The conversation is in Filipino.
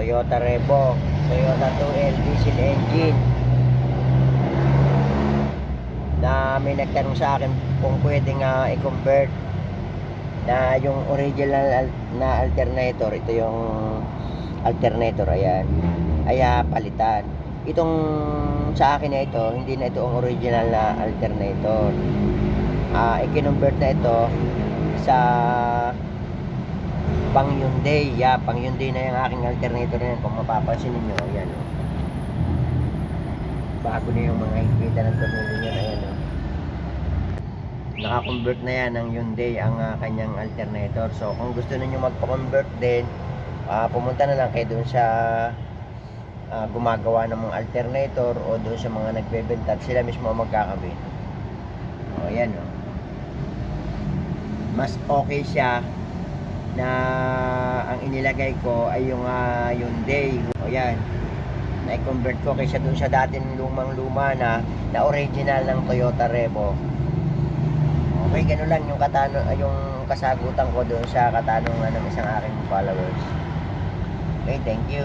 Toyota Revo, Toyota 2L diesel engine. Na may nagtanong sa akin kung pwedeng ah, i-convert na yung original al- na alternator, ito yung alternator, ayan, ay palitan. Itong sa akin na ito, hindi na ito ang original na alternator. Ah, i-convert na ito sa pang Hyundai. Yeah, pang Hyundai na yung aking alternator na yan. Kung mapapansin niyo ayan oh. Bago na yung mga higpitan ng tornilyo niya, ayan oh. Naka-convert na yan ng Hyundai ang ah, kanyang alternator. So, kung gusto niyo magpa-convert din, ah, pumunta na lang kayo doon sa ah, gumagawa ng mga alternator o doon sa mga nagbebenta at sila mismo magkakabit. O, ayan oh. Mas okay siya na ang inilagay ko ay yung uh, Hyundai. O yan. Na-convert ko kaysa dun sa dating lumang-luma na na original ng Toyota Revo. Okay, ganun lang yung katano yung kasagutan ko doon sa katanungan ng isang aking followers. Okay, thank you.